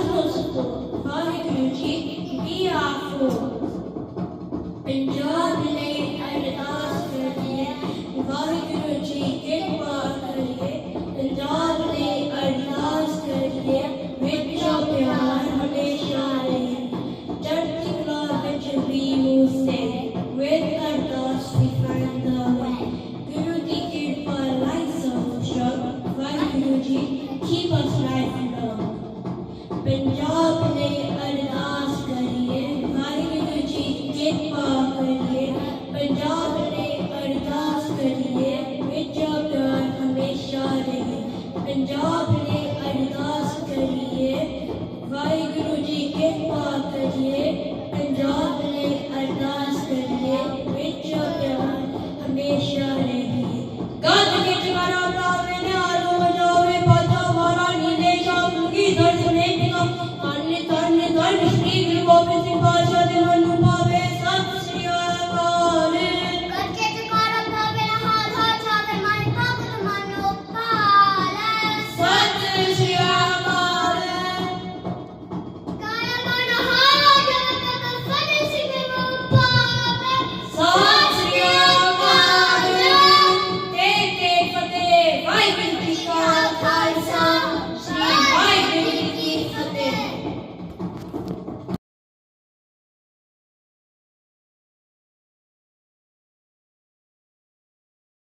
Hazrosutu, Fahri Gülcik, İyafu. जाने अरदास करिए विचा प्यार हमेशा रहे पंजाब ने अरदास करिए वाहिगुरु जी कृपा करिए पंजाब ने अरदास